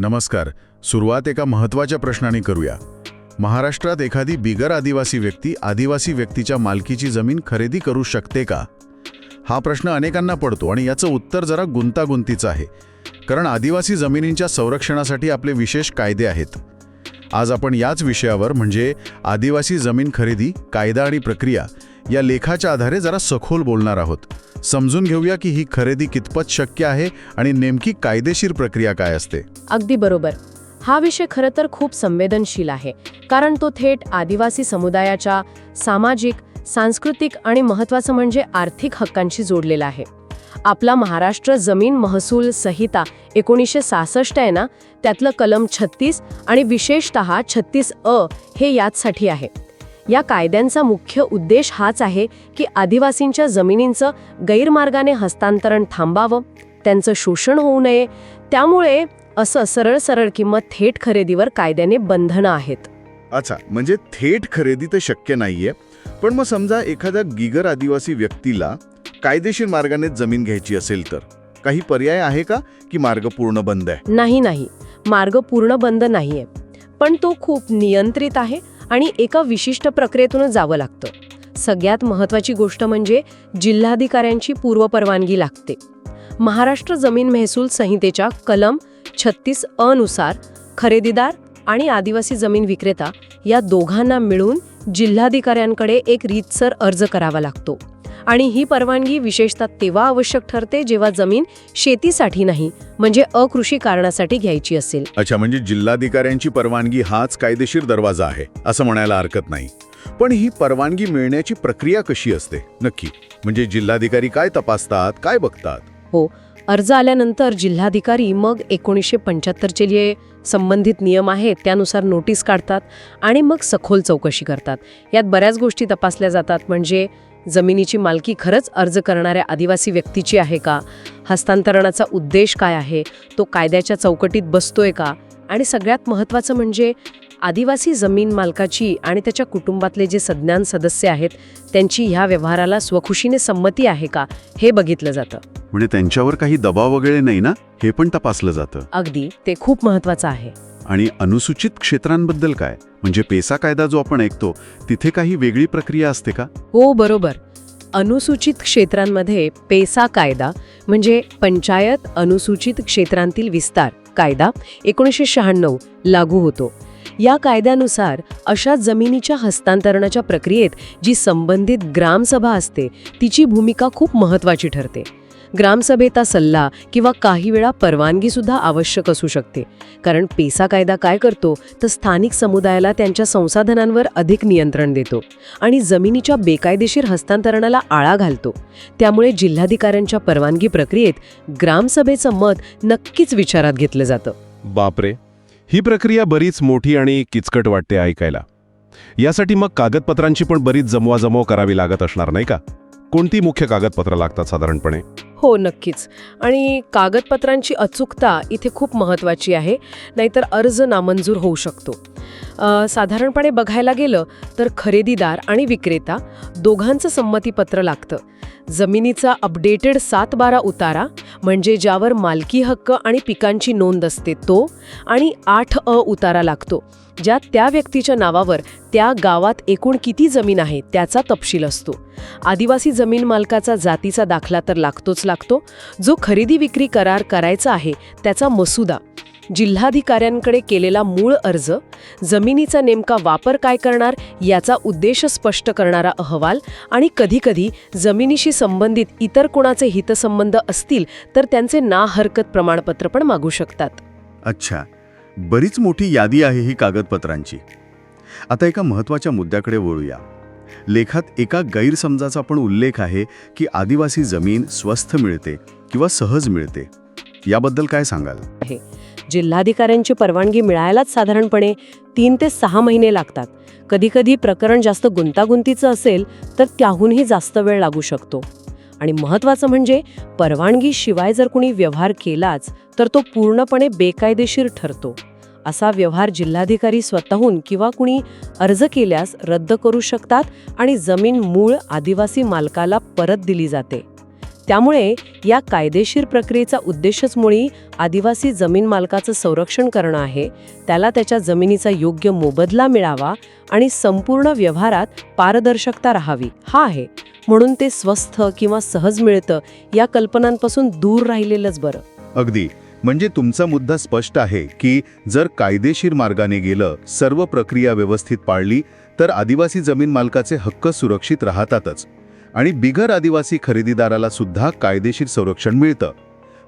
नमस्कार. सुरुवात एका महत्त्वाच्या प्रश्नाने करूया. महाराष्ट्रात एखादी बिगर आदिवासी व्यक्ती आदिवासी व्यक्तीच्या मालकीची जमीन खरेदी करू शकते का? हा प्रश्न अनेकांना पडतो आणि याचं उत्तर जरा गुंतागुंतीचं आहे. कारण आदिवासी जमिनींच्या संरक्षणासाठी आपले विशेष कायदे आहेत. आज आपण याच विषयावर म्हणजे आदिवासी जमीन खरेदी कायदा आणि प्रक्रिया या लेखाच्या आधारे जरा सखोल बोलणार आहोत. समजून घेऊया की ही खरेदी कितपत शक्य आहे आणि नेमकी कायदेशीर प्रक्रिया काय असते. अगदी बरोबर. हा विषय खरं तर खूप संवेदनशील आहे कारण तो थेट आदिवासी समुदायाच्या सामाजिक सांस्कृतिक आणि महत्त्वाचं म्हणजे आर्थिक हक्कांशी जोडलेला आहे. आपला महाराष्ट्र जमीन महसूल संहिता एकोणीसशे सहासष्ट आहे ना त्यातलं कलम छत्तीस आणि विशेषतः छत्तीस अ हे याचसाठी आहे. या कायद्यांचा मुख्य उद्देश हाच आहे की आदिवासींच्या जमिनींचं गैरमार्गाने हस्तांतरण थांबावं त्यांचं शोषण होऊ नये. त्यामुळे असं सरळ सरळ किंमत थेट खरेदीवर कायद्याने बंधनं आहेत. अच्छा म्हणजे थेट खरेदी तर शक्य नाहीये पण मग समजा एखाद्या गिगर आदिवासी व्यक्तीला कायदेशीर मार्गाने जमीन घ्यायची असेल तर? काही पर्याय आहे का की मार्ग पूर्ण बंद आहे? नाही नाही. मार्ग पूर्ण बंद नाहीये. पण तो खूप नियंत्रित आहे आणि एका विशिष्ट प्रक्रियेतूनच जावं लागतं. सगळ्यात महत्त्वाची गोष्ट म्हणजे जिल्हाधिकाऱ्यांची पूर्वपरवानगी लागते. महाराष्ट्र जमीन महसूल संहितेच्या कलम छत्तीस अनुसार खरेदीदार आणि आदिवासी जमीन विक्रेता या दोघांना मिळून जिल्हाधिकाऱ्यांकडे एक रीतसर अर्ज करावा लागतो. आणि ही परवानगी विशेषतः तेव्हा आवश्यक ठरते जेव्हा जमीन शेतीसाठी नाही म्हणजे अकृषी कारणासाठी घ्यायची असेल. अच्छा म्हणजे जिल्हाधिकाऱ्यांची परवानगी हाच कायदेशीर दरवाजा आहे असं म्हणायला हरकत नाही. पण ही परवानगी मिळण्याची प्रक्रिया कशी असते? नक्की. म्हणजे जिल्हाधिकारी काय तपासतात काय बघतात? हो अर्ज आल्यानंतर जिल्हाधिकारी मग एकोणीसशे पंच्याहत्तरचे जे संबंधित नियम आहेत त्यानुसार नोटीस काढतात आणि मग सखोल चौकशी करतात. यात बऱ्याच गोष्टी तपासल्या जातात म्हणजे जमिनीची मालकी खरंच अर्ज करणाऱ्या आदिवासी व्यक्तीची आहे का? हस्तांतरणाचा उद्देश काय आहे? तो कायद्याच्या चौकटीत बसतोय का? आणि सगळ्यात महत्त्वाचं म्हणजे आदिवासी जमीन मालकाची आणि त्याच्या कुटुंबातले जे सज्ञान सदस्य आहेत त्यांची ह्या व्यवहाराला स्वखुशीने संमती आहे का? हे बघितलं जातं. म्हणजे त्यांच्यावर काही दबाव वगैरे नाही ना? हे पण तपासलं जातं. अगदी. ते खूप महत्वाचं आहे. आणि अनुसूचित क्षेत्रांबद्दल काय? म्हणजे पेसा कायदा जो आपण ऐकतो तिथे काही वेगळी प्रक्रिया असते का? हो बरोबर. अनुसूचित क्षेत्रांमध्ये पेसा कायदा म्हणजे पंचायत अनुसूचित क्षेत्रांतील विस्तार कायदा एकोणीसशे शहाण्णव लागू होतो. या कायद्यानुसार अशा जमिनीच्या हस्तांतरणाच्या प्रक्रियेत जी संबंधित ग्रामसभा असते तिची भूमिका खूप महत्त्वाची ठरते. ग्रामसभेचा सल्ला किंवा काही वेळा परवानगी सुद्धा आवश्यक असू शकते. कारण पेसा कायदा काय करतो? तर स्थानिक समुदायाला त्यांच्या संसाधनांवर अधिक नियंत्रण देतो आणि जमिनीच्या बेकायदेशीर हस्तांतरणाला आळा घालतो. त्यामुळे जिल्हाधिकाऱ्यांच्या परवानगी प्रक्रियेत ग्रामसभेचं मत नक्कीच विचारात घेतलं जातं. बापरे! ही प्रक्रिया बरीच मोठी आणि किचकट वाटते ऐकायला. यासाठी मग कागदपत्रांची पण बरीच जमवाजमव करावी लागत असणार नाही का? कोणती मुख्य कागदपत्र लागतात साधारणपणे? हो नक्कीच. आणि कागदपत्रांची अचूकता इथे खूप महत्त्वाची आहे नाहीतर अर्ज नामंजूर होऊ शकतो. साधारणपणे बघायला गेलं तर खरेदीदार आणि विक्रेता दोघांचं संमतीपत्र लागतं. जमिनीचा अपडेटेड सात बारा उतारा म्हणजे ज्यावर मालकी हक्क आणि पिकांची नोंद असते तो आणि आठ अ उतारा लागतो. ज्यात त्या व्यक्तीच्या नावावर त्या गावात एकूण किती जमीन आहे त्याचा तपशील असतो. आदिवासी जमीन मालकाचा जातीचा दाखला तर लागतोच लागतो. जो खरेदी विक्री करार करायचा आहे त्याचा मसुदा. जिल्हाधिकाऱ्यांकडे केलेला मूळ अर्ज जमिनीचा नेमका वापर काय करणार याचा उद्देश स्पष्ट करणारा अहवाल आणि कधीकधी जमिनीशी संबंधित इतर कोणाचे हितसंबंध असतील तर त्यांचे ना हरकत प्रमाणपत्र पण मागू शकतात. अच्छा. बरीच मोठी यादी आहे ही कागदपत्रांची. आता एका महत्त्वाच्या मुद्द्याकडे वळूया. लेखात एका गैरसमजाचा पण उल्लेख आहे की आदिवासी जमीन स्वस्थ मिळते किंवा सहज मिळते. याबद्दल काय सांगाल? जिल्हाधिकाऱ्यांची परवानगी मिळायलाच साधारणपणे तीन ते सहा महिने लागतात. कधीकधी प्रकरण जास्त गुंतागुंतीचं असेल तर त्याहूनही जास्त वेळ लागू शकतो. आणि महत्त्वाचं म्हणजे परवानगीशिवाय जर कुणी व्यवहार केलाच तर तो पूर्णपणे बेकायदेशीर ठरतो. असा व्यवहार जिल्हाधिकारी स्वतःहून किंवा कुणी अर्ज केल्यास रद्द करू शकतात आणि जमीन मूळ आदिवासी मालकाला परत दिली जाते. त्यामुळे या कायदेशीर प्रक्रियेचा उद्देशच मुळी आदिवासी जमीन मालकाचं संरक्षण करणं आहे त्याला त्याच्या जमिनीचा योग्य मोबदला मिळावा आणि संपूर्ण व्यवहारात पारदर्शकता राहावी. हा आहे. म्हणून ते स्वस्थ किंवा सहज मिळतं या कल्पनांपासून दूर राहिलेलंच बरं. अगदी. म्हणजे तुमचा मुद्दा स्पष्ट आहे की जर कायदेशीर मार्गाने गेलं सर्व प्रक्रिया व्यवस्थित पाळली तर आदिवासी जमीन मालकाचे हक्क सुरक्षित राहतातच. आणि बिगर आदिवासी खरेदीदाराला सुद्धा कायदेशीर संरक्षण मिळतं.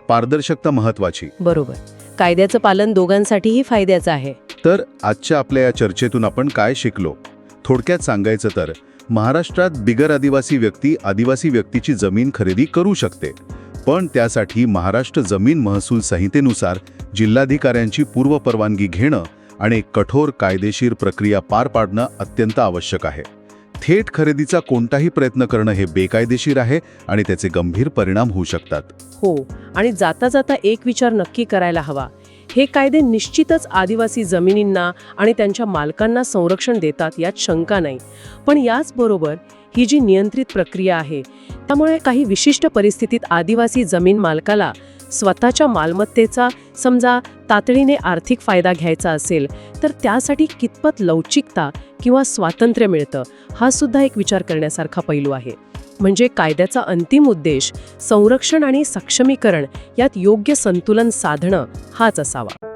पारदर्शकता महत्वाची बरोबर. कायद्याचं पालन दोघांसाठीही फायद्याचं आहे. तर आजच्या आपल्या या चर्चेतून आपण काय शिकलो? थोडक्यात सांगायचं तर महाराष्ट्रात बिगर आदिवासी व्यक्ती आदिवासी व्यक्तीची जमीन खरेदी करू शकते. पण त्यासाठी महाराष्ट्र जमीन महसूल संहितेनुसार जिल्हाधिकाऱ्यांची पूर्व परवानगी घेणं आणि कठोर कायदेशीर प्रक्रिया पार पाडणं अत्यंत आवश्यक आहे. थेट खरेदीचा कोणताही प्रयत्न करणं हे बेकायदेशीर आहे आणि त्याचे गंभीर परिणाम होऊ शकतात. हो आणि जाता जाता एक विचार नक्की करायला हवा. हे कायदे निश्चितच आदिवासी जमिनींना आणि त्यांच्या मालकांना संरक्षण देतात यात शंका नाही. पण याचबरोबर ही जी नियंत्रित प्रक्रिया आहे त्यामुळे काही विशिष्ट परिस्थितीत आदिवासी जमीन मालकाला स्वतःच्या मालमत्तेचा समजा तातडीने आर्थिक फायदा घ्यायचा असेल तर त्यासाठी कितपत लवचिकता किंवा स्वातंत्र्य मिळतं हा सुद्धा एक विचार करण्यासारखा पैलू आहे. म्हणजे कायद्याचा अंतिम उद्देश संरक्षण आणि सक्षमीकरण यात योग्य संतुलन साधणं हाच असावा.